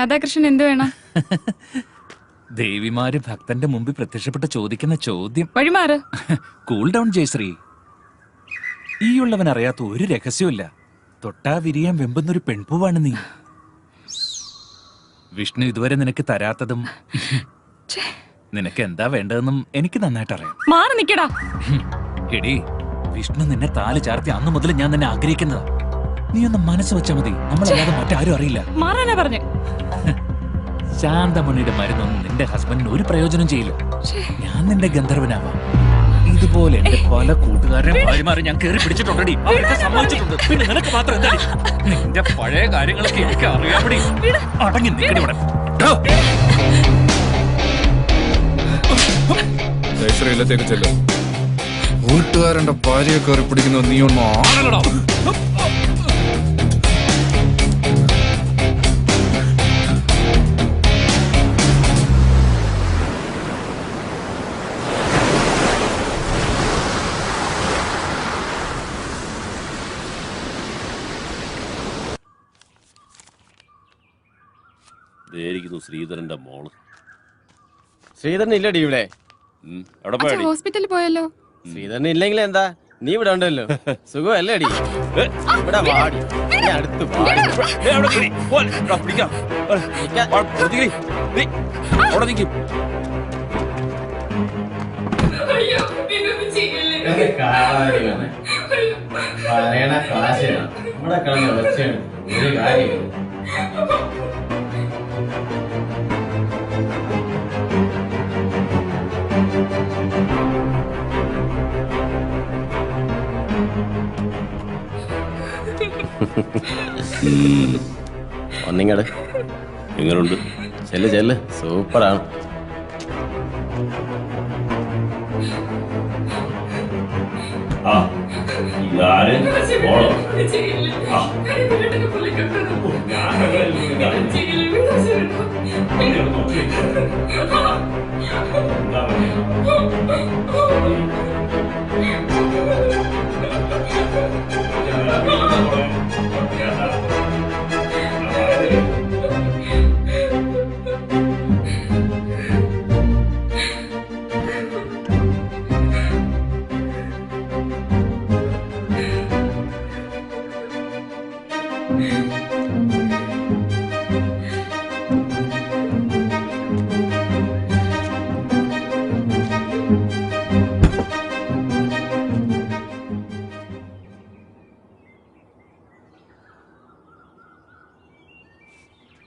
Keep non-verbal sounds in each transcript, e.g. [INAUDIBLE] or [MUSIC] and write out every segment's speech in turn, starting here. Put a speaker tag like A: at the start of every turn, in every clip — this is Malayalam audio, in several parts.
A: രാധാകൃഷ്ണൻ എന്ത് വേണം? [LAUGHS]
B: ദേവിമാര് ഭക്തന്റെ മുമ്പിൽ പ്രത്യക്ഷപ്പെട്ട് ചോദിക്കുന്ന ചോദ്യം.
A: വഴിമാറ്. [LAUGHS]
B: Cool down Jayashree. ഈ ഉള്ളവൻ അറിയാത്ത ഒരു രഹസ്യമില്ല തൊട്ടാ വിരിയാൻ വെമ്പുന്നൊരു പെൺപൂവാണ് നീ. വിഷ്ണു ഇതുവരെ നിനക്ക് തരാത്തതും [LAUGHS] നിനക്ക് എന്താ വേണ്ടതെന്നും എനിക്ക് നന്നായിട്ട് അറിയാം.
A: മാറി നിക്കടാ.
B: എടി വിഷ്ണു നിന്നെ താൽ ചാർത്തി അന്ന് മുതൽ ഞാൻ നിന്നെ ആഗ്രഹിക്കുന്നതാ. നീ ഒന്ന് മനസ്സ് വെച്ചാ മതി. നമ്മളല്ലാതെ മറ്റാരും അറിയില്ല.
A: മാറാനാ പറഞ്ഞു.
B: ശാന്തമണിയുടെ മരുന്നൊന്നും നിന്റെ ഹസ്ബൻഡിന് ഒരു പ്രയോജനം ചെയ്യില്ല. ഞാൻ നിന്റെ ഗന്ധർവനാവാം. ഇതുപോലെ എന്റെ പല കൂട്ടുകാരെ മാറി ഞാൻ കയറി പിടിച്ചിട്ടുണ്ടടി. അവരൊക്കെ സമ്മതിച്ചിട്ടുണ്ട്. പിന്നെ നിനക്ക് മാത്രം എന്താ നിന്റെ പഴയ കാര്യങ്ങളൊക്കെ എനിക്ക് അറിയാമടി. അടങ്ങി ഇവിടെ. ഡോ.
C: ജയശ്രീയിലത്തേക്ക് ചെല്ലും. വീട്ടുകാരന്റെ ഭാര്യയെ കയറി പിടിക്കുന്നത് നീ ഒന്നും ആണല്ലടാ
D: ശ്രീധരന്റെ മോൾ.
E: ശ്രീധരൻ ഇല്ലടി ഇവിടെ
D: എവിടെ പോയടി?
A: ഹോസ്പിറ്റലിൽ പോയല്ലോ.
E: ശ്രീധരൻ ഇല്ലെങ്കിൽ എന്താ? നീ ഇവിടെ ഉണ്ടല്ലോ. സുഖമല്ലേ അടി ഇവിടെ വാടി. നീ അടുത്ത്. പറയണ കാശാണ് നമ്മുടെ കളഞ്ഞ വെച്ചാണ് ഒരു കാര്യം ഒന്നിങ്ങട്
D: നിങ്ങളുണ്ട്.
E: ചെല്ല് ചെല്ല്. സൂപ്പറാണ്.
D: ആ ഇതാര്? മോളോ ആ.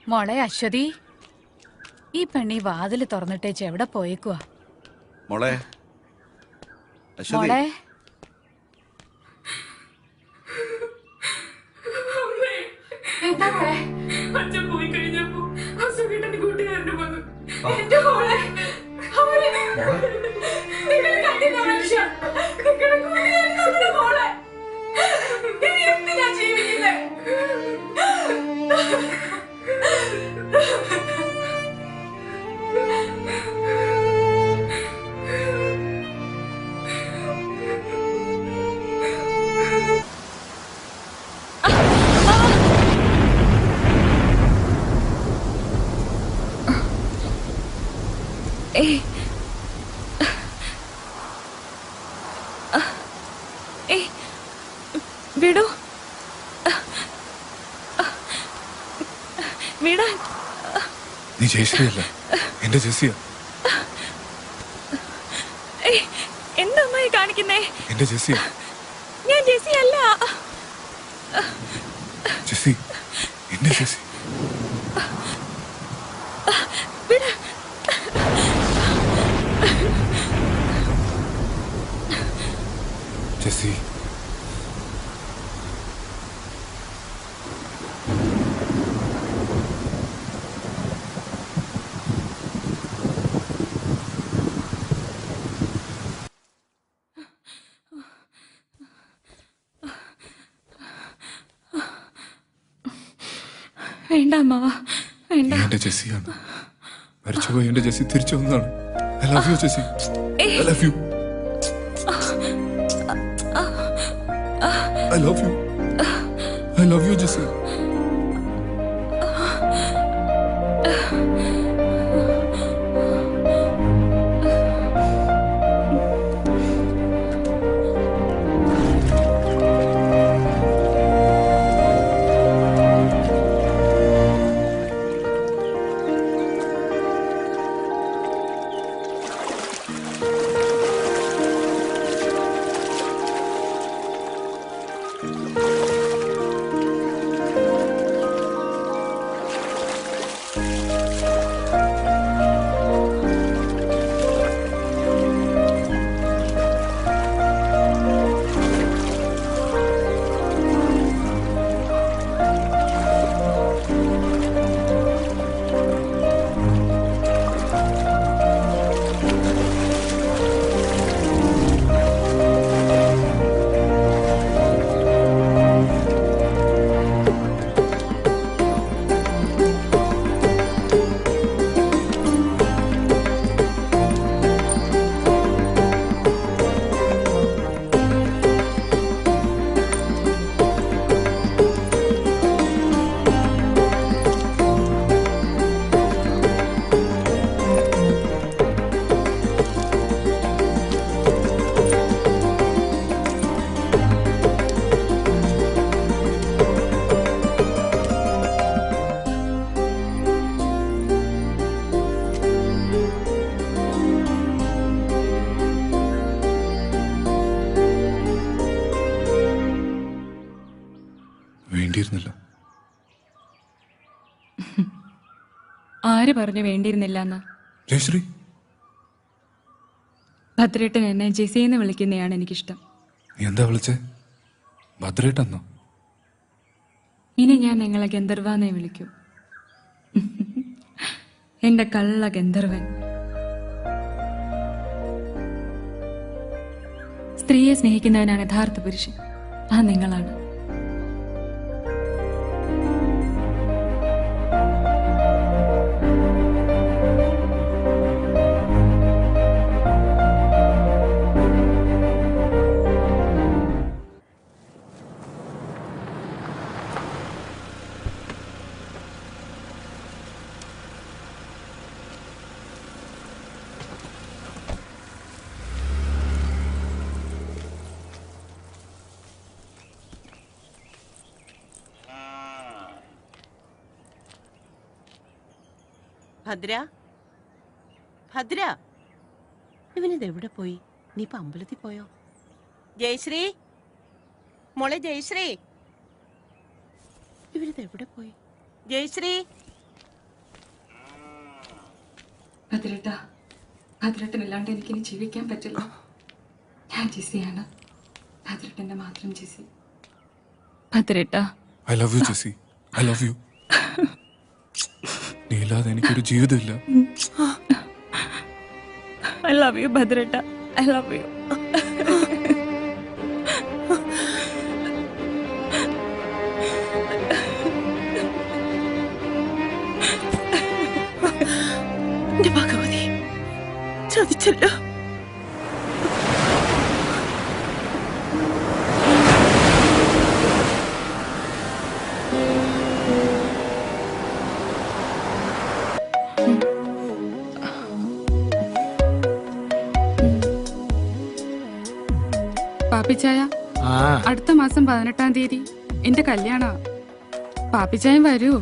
F: മോളെ അശ്വതി. ഈ പെണ്ണി വാതിൽ തുറന്നിട്ടേച്ച് എവിടെ പോയേക്കുവാ?
G: മോളെ
F: മോളെ.
A: വിടൂ. വിടാൻ.
C: നീ ജയശ്രീയല്ല. എന്റെ
A: ജെസിയ എന്താ അമ്മായി കാണിക്കുന്നേ?
C: എന്റെ ജെസിയ
A: ഞാൻ ജെസി അല്ല
C: ജെസ്സി എന്റെ ജെസ്സി.
A: വിട. വേണ്ട. അമ്മാവ വേണ്ട
C: എന്റെ ജെസ്സിയാണ് മരിച്ചുപോയി എന്റെ ജെസ്സി തിരിച്ചു വന്നതാണ്. I love you Jessy. I love you I love you I love you Jessy.
A: ആര് പറഞ്ഞു വേണ്ടിയിരുന്നില്ല എന്ന്
C: ജയശ്രീ.
A: ഭദ്രേട്ടൻ എന്നെ ജെസിന്ന് വിളിക്കുന്നതാണ് എനിക്കിഷ്ടം.
C: എന്താ വിളിച്ചേ? ഭദ്രേട്ടെന്നോ?
A: ഇനി ഞാൻ നിങ്ങളെ ഗന്ധർവാന്നേ വിളിക്കൂ. എന്റെ കള്ള ഗന്ധർവൻ. സ്ത്രീയെ സ്നേഹിക്കുന്നവനാണ് യഥാർത്ഥ പുരുഷൻ. ആ നിങ്ങളാണ്.
H: ഭദ്ര ഭദ്ര ഇവനിത് എവിടെ പോയി നീ ഇപ്പൊ അമ്പലത്തിൽ പോയോ ജയശ്രീ മോളെ ജയശ്രീ ഇവനിത് എവിടെ പോയി ജയശ്രീ
A: ഭദ്രേട്ട ഭദ്രേട്ടനില്ലാണ്ട് എനിക്കിനി ജീവിക്കാൻ പറ്റില്ല. ഞാൻ ജിസിയാണ് ഭദ്രട്ടന്റെ മാത്രം Jisi ഭദ്രട്ട.
C: I love you Jissy I love you. നീ ഇല്ലാതെ എനിക്കൊരു ജീവിതമില്ല
A: I love you ഭദ്രട്ട. I love you.
H: ചതിച്ചല്ലോ
I: പാപ്പിച്ചായ അടുത്ത മാസം പതിനെട്ടാം തീയതി. എന്റെ കല്യാണ. പാപ്പിച്ചായം വരൂ.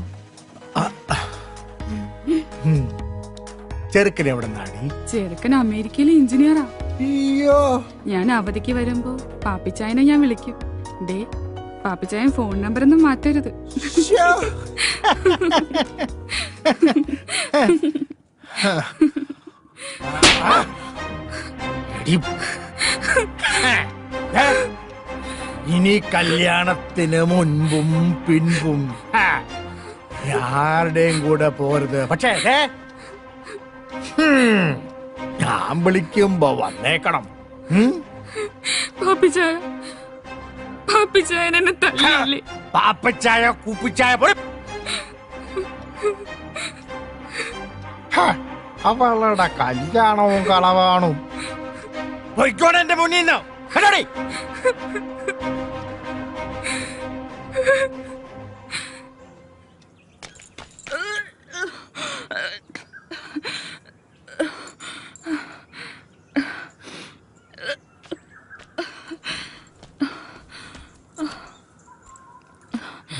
J: ചെറുക്കൻ എവിടെ നാടി
I: ചെറുക്കൻ അമേരിക്കയിലെ എഞ്ചിനീയറാ.
J: അയ്യോ.
I: ഞാൻ അവധിക്ക് വരുമ്പോ പാപ്പിച്ചായനെ ഞാൻ വിളിക്കും. ഡേ പാപ്പിച്ചായൻ ഫോൺ നമ്പർ ഒന്നും മാറ്റരുത്?
J: ഇനി കല്യാണത്തിന് മുൻപും പിൻപും. ആരുടെയും കൂടെ പോരുത്. പക്ഷേ. ഞാൻ വിളിക്കുമ്പോ വന്നേക്കണം?
I: പാപ്പിച്ചായ. എന്നെ
J: പാപ്പച്ചായ കൂപ്പിച്ചായ അവളുടെ കല്യാണവും കളവാണും. പൊയ്ക്കോടെ എന്റെ മുന്നിൽ നിന്ന്.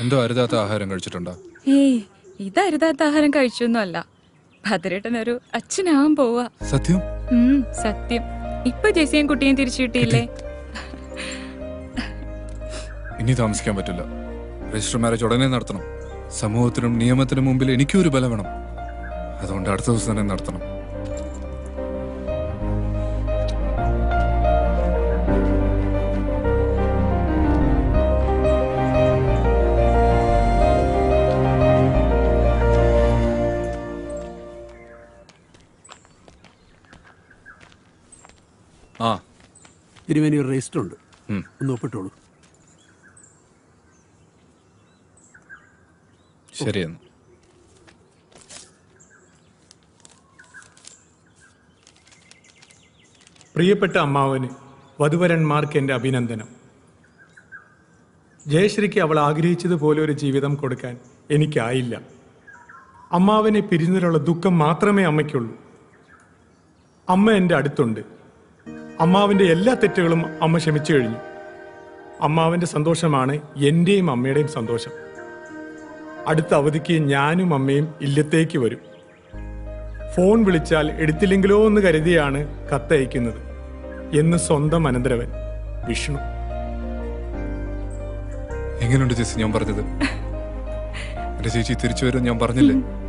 C: എന്തോ അരുതാത്ത ആഹാരം കഴിച്ചിട്ടുണ്ടോ?
A: ഏയ് അരുതാത്ത ആഹാരം കഴിച്ചൊന്നുമല്ല. ഭദ്രേട്ടൻ ഒരു അച്ഛനാവാൻ പോവാ.
C: സത്യം?
A: സത്യം. ഇപ്പൊ ജെസിയും കുട്ടിയും തിരിച്ചു കിട്ടിയില്ലേ?
C: ഇനി താമസിക്കാൻ പറ്റില്ല. രജിസ്റ്റർ മാരേജ് ഉടനെ നടത്തണം. സമൂഹത്തിനും നിയമത്തിനും മുമ്പിൽ എനിക്കും ഒരു ബലം വേണം. അതുകൊണ്ട് അടുത്ത ദിവസം തന്നെ നടത്തണം. ആ.
K: തിരുമേനി ഒരു രജിസ്റ്റർ ഉണ്ട്. ഒന്ന് ഒപ്പിട്ടോളൂ.
C: ശരിയെന്ന്
L: പ്രിയപ്പെട്ട അമ്മാവന് വധുവരന്മാർക്ക് എന്റെ അഭിനന്ദനം. ജയശ്രീക്ക് അവൾ ആഗ്രഹിച്ചതുപോലെ ഒരു ജീവിതം കൊടുക്കാൻ എനിക്കായില്ല. അമ്മാവനെ പിരിഞ്ഞതിലുള്ള ദുഃഖം മാത്രമേ അമ്മയ്ക്കുള്ളൂ. അമ്മ എന്റെ അടുത്തുണ്ട്. അമ്മാവിന്റെ എല്ലാ തെറ്റുകളും അമ്മ ക്ഷമിച്ചു കഴിഞ്ഞു. അമ്മാവിന്റെ സന്തോഷമാണ് എന്റെയും അമ്മയുടെയും സന്തോഷം. അടുത്ത അവധിക്ക് ഞാനും അമ്മയും ഇല്ലത്തേക്ക് വരും. ഫോൺ വിളിച്ചാൽ എടുത്തില്ലെങ്കിലോ എന്ന് കരുതിയാണ് കത്തയക്കുന്നത്. എന്ന് സ്വന്തം അനന്തരവൻ വിഷ്ണു.
C: എങ്ങനെയുണ്ട് ചേച്ചി ഞാൻ പറഞ്ഞത്? എന്റെ ചേച്ചി തിരിച്ചു വരും ഞാൻ പറഞ്ഞില്ലേ? [LAUGHS]